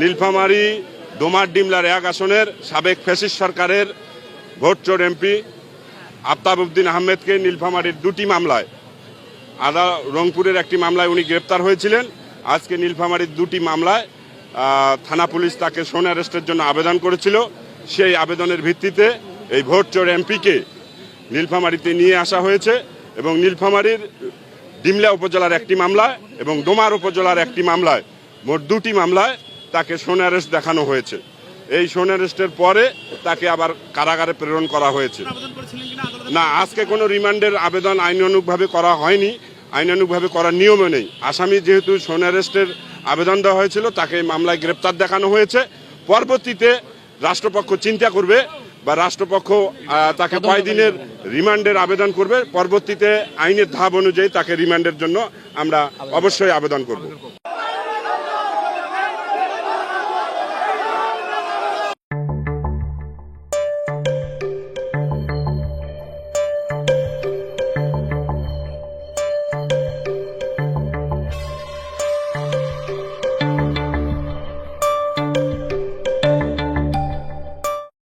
নীলফামারী ডোমার ডিমলার এক আসনের সাবেক ফ্যাসিস্ট সরকারের ভোট চোর এমপি আফতাব উদ্দিন আহমেদকে নীলফামারীর দুটি মামলায়, আদা রংপুরের একটি মামলায় উনি গ্রেপ্তার হয়েছিলেন। আজকে নীলফামারীর দুটি মামলায় থানা পুলিশ তাকে সোন অ্যারেস্টের জন্য আবেদন করেছিল। সেই আবেদনের ভিত্তিতে এই ভোট চোর এমপিকে নীলফামারীতে নিয়ে আসা হয়েছে এবং নীলফামারীর ডিমলা উপজেলার একটি মামলায় এবং ডোমার উপজেলার একটি মামলায়, মোট দুটি মামলায় তাকে সোন অ্যারেস্ট দেখানো হয়েছে। এই সোন অ্যারেস্টের পরে তাকে আবার কারাগারে প্রেরণ করা হয়েছে। না আজকে কোনো রিমান্ডের আবেদন আইনানুগভাবে করা হয়নি। আইনানুগভাবে করার নিয়মও নেই। আসামি যেহেতু সোন অ্যারেস্টের আবেদন দেওয়া হয়েছিল তাকে মামলায় গ্রেপ্তার দেখানো হয়েছে। পরবর্তীতে রাষ্ট্রপক্ষ চিন্তা করবে বা রাষ্ট্রপক্ষ তাকে কয়দিনের রিমান্ডের আবেদন করবে। পরবর্তীতে আইনের ধাপ অনুযায়ী তাকে রিমান্ডের জন্য আমরা অবশ্যই আবেদন করব।